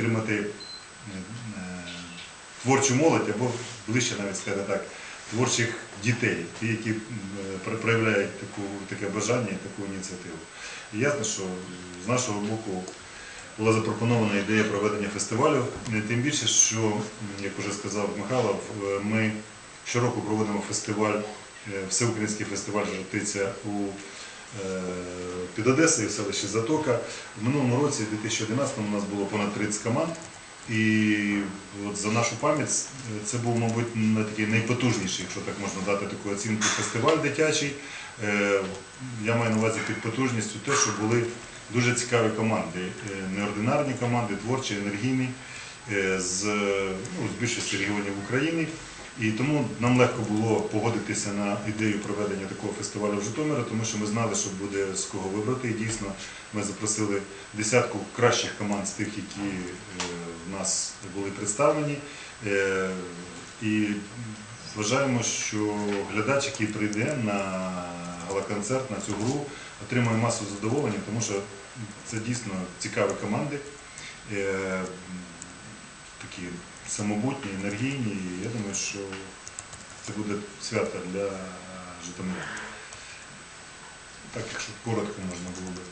підтримати е, е, творчу молодь або ближче навіть сказати так, творчих дітей, ті, які е, про- проявляють таку, таке бажання і таку ініціативу. І ясно, що з нашого боку була запропонована ідея проведення фестивалю. Тим більше, що, як вже сказав Михайло, ми щороку проводимо фестиваль, всеукраїнський фестиваль «Жартиця» у під Одесою, в селищі Затока. В минулому році, в 2011 у нас було понад 30 команд. І от за нашу пам'ять це був, мабуть, такий найпотужніший, якщо так можна дати таку оцінку, фестиваль дитячий. Е, Я маю на увазі під потужністю те, що були дуже цікаві команди, е, неординарні команди, творчі, енергійні е, з, ну, з більшості регіонів України. І тому нам легко було погодитися на ідею проведення такого фестивалю в Житомирі, тому що ми знали, що буде з кого вибрати. І дійсно ми запросили десятку кращих команд з тих, які е, в нас були представлені. Е, І вважаємо, що глядач, який прийде на галоконцерт, на цю гру, отримує масу задоволення, тому що це дійсно цікаві команди, е, такі самобутні, енергійні. І я думаю, що це буде свято для Житомира. Так, якщо коротко можна було би.